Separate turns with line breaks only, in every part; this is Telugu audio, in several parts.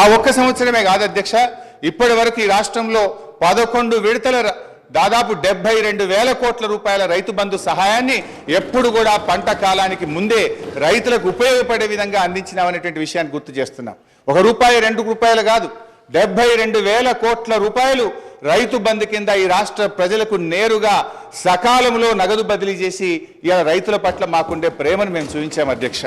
ఆ ఒక్క సంవత్సరమే కాదు అధ్యక్ష ఇప్పటి వరకు ఈ రాష్ట్రంలో పదకొండు విడతల దాదాపు డెబ్బై రెండు వేల కోట్ల రూపాయల రైతు బంధు సహాయాన్ని ఎప్పుడు కూడా పంట కాలానికి ముందే రైతులకు ఉపయోగపడే విధంగా అందించినామనేటువంటి విషయాన్ని గుర్తు చేస్తున్నాం. ఒక రూపాయి రెండు రూపాయలు కాదు డెబ్బై రెండు వేల కోట్ల రూపాయలు రైతు బంధు కింద ఈ రాష్ట్ర ప్రజలకు నేరుగా సకాలంలో నగదు బదిలీ చేసి ఇలా రైతుల పట్ల మాకుండే ప్రేమను మేము చూపించాం అధ్యక్ష.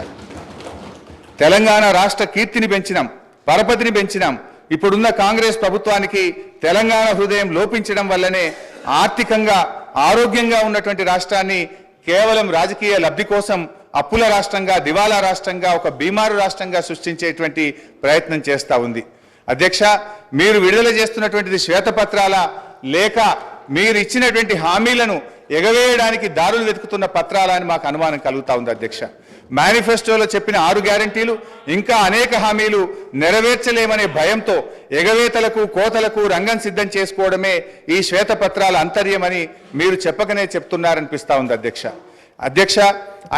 తెలంగాణ రాష్ట్ర కీర్తిని పెంచినాం. పరపతిని పెంచినాం. ఇప్పుడున్న కాంగ్రెస్ ప్రభుత్వానికి తెలంగాణ హృదయం లోపించడం వల్లనే ఆర్థికంగా ఆరోగ్యంగా ఉన్నటువంటి రాష్ట్రాన్ని కేవలం రాజకీయ లబ్ధి కోసం అప్పుల రాష్ట్రంగా దివాలా రాష్ట్రంగా ఒక బీమారు రాష్ట్రంగా సృష్టించేటువంటి ప్రయత్నం చేస్తా ఉంది. అధ్యక్ష మీరు విడుదల చేస్తున్నటువంటిది శ్వేతపత్రాల లేక మీరు ఇచ్చినటువంటి హామీలను ఎగవేయడానికి దారులు వెతుకుతున్న పత్రాల అని మాకు అనుమానం కలుగుతా ఉంది అధ్యక్ష. మేనిఫెస్టోలో చెప్పిన ఆరు గ్యారంటీలు ఇంకా అనేక హామీలు నెరవేర్చలేమనే భయంతో ఎగవేతలకు కోతలకు రంగం సిద్ధం చేసుకోవడమే ఈ శ్వేతపత్రాల అంతర్యమని మీరు చెప్పకనే చెప్తున్నారనిపిస్తా ఉంది అధ్యక్ష. అధ్యక్ష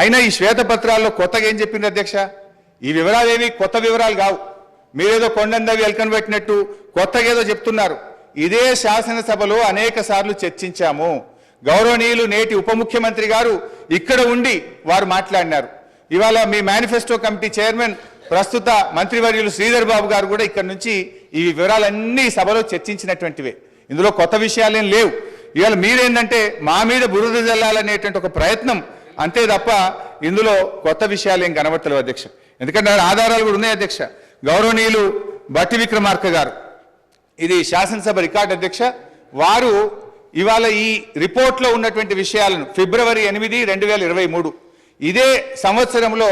అయినా ఈ శ్వేతపత్రాల్లో కొత్తగా ఏం చెప్పింది అధ్యక్ష? ఈ వివరాలు ఏవి కొత్త వివరాలు కావు. మీరేదో కొండందవి ఎల్కన్ పెట్టినట్టు కొత్తగా ఏదో చెప్తున్నారు. ఇదే శాసనసభలో అనేక సార్లు చర్చించాము. గౌరవనీయులు నేటి ఉప ముఖ్యమంత్రి గారు ఇక్కడ ఉండి వారు మాట్లాడినారు. ఇవాళ మీ మేనిఫెస్టో కమిటీ చైర్మన్ ప్రస్తుత మంత్రివర్యులు శ్రీధర్ బాబు గారు కూడా ఇక్కడ నుంచి ఈ వివరాలన్నీ సభలో చర్చించినటువంటివే. ఇందులో కొత్త విషయాలేం లేవు. ఇవాళ మీరేంటంటే మా మీద బురద జల్లాలనేటువంటి ఒక ప్రయత్నం అంతే తప్ప ఇందులో కొత్త విషయాలు ఏం కనబడతలేవు అధ్యక్ష. ఎందుకంటే ఆధారాలు కూడా ఉన్నాయి అధ్యక్ష. గౌరవనీయులు బట్టి విక్రమార్క గారు. ఇది శాసనసభ రికార్డు అధ్యక్ష. వారు ఇవాళ ఈ రిపోర్ట్లో ఉన్నటువంటి విషయాలను ఫిబ్రవరి ఎనిమిది రెండు వేల ఇరవై మూడు. ఇదే సంవత్సరంలో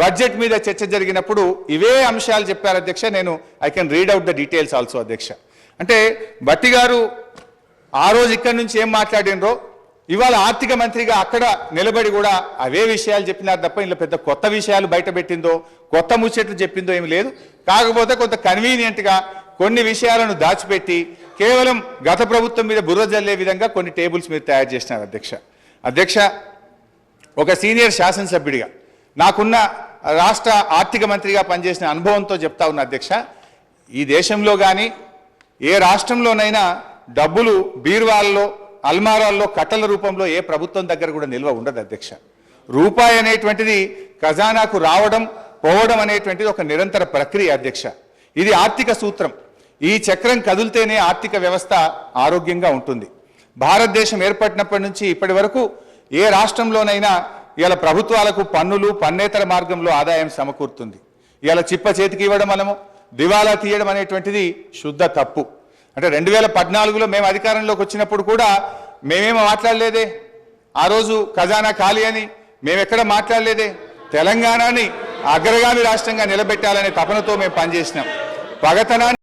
బడ్జెట్ మీద చర్చ జరిగినప్పుడు ఇవే అంశాలు చెప్పారు అధ్యక్ష. నేను I can read out the details also అధ్యక్ష. అంటే బట్టి గారు ఆ రోజు ఇక్కడి నుంచి ఏం మాట్లాడినరో ఇవాళ ఆర్థిక మంత్రిగా అక్కడ నిలబడి కూడా అవే విషయాలు చెప్పినారు తప్ప ఇందులో పెద్ద కొత్త విషయాలు బయట పెట్టిందో కొత్త ముచ్చట్లు చెప్పిందో ఏమి లేదు. కాకపోతే కొంత కన్వీనియంట్గా కొన్ని విషయాలను దాచిపెట్టి కేవలం గత ప్రభుత్వం మీద బుర్ర జల్లే విధంగా కొన్ని టేబుల్స్ మీరు తయారు చేసినారు అధ్యక్ష. అధ్యక్ష ఒక సీనియర్ శాసనసభ్యుడిగా నాకున్న రాష్ట్ర ఆర్థిక మంత్రిగా పనిచేసిన అనుభవంతో చెప్తా ఉన్న అధ్యక్ష ఈ దేశంలో కానీ ఏ రాష్ట్రంలోనైనా డబ్బులు బీర్వాల్లో అల్మారాల్లో కట్టల రూపంలో ఏ ప్రభుత్వం దగ్గర కూడా నిల్వ ఉండదు అధ్యక్ష. రూపాయి అనేటువంటిది ఖజానాకు రావడం పోవడం అనేటువంటిది ఒక నిరంతర ప్రక్రియ అధ్యక్ష. ఇది ఆర్థిక సూత్రం. ఈ చక్రం కదిలితేనే ఆర్థిక వ్యవస్థ ఆరోగ్యంగా ఉంటుంది. భారతదేశం ఏర్పడినప్పటి నుంచి ఇప్పటి వరకు ఏ రాష్ట్రంలోనైనా ఇలా ప్రభుత్వాలకు పన్నులు పన్నేతర మార్గంలో ఆదాయం సమకూరుతుంది. ఇలా చిప్ప చేతికి ఇవ్వడం మనము దివాలా తీయడం అనేటువంటిది శుద్ధ తప్పు. అంటే రెండు వేల పద్నాలుగులో మేము అధికారంలోకి వచ్చినప్పుడు కూడా మేమేమో మాట్లాడలేదే? ఆ రోజు ఖజానా ఖాళీ అని మేమెక్కడ మాట్లాడలేదే? తెలంగాణని అగ్రగామి రాష్ట్రంగా నిలబెట్టాలనే తపనతో మేము పనిచేసినాం. పగతనాన్ని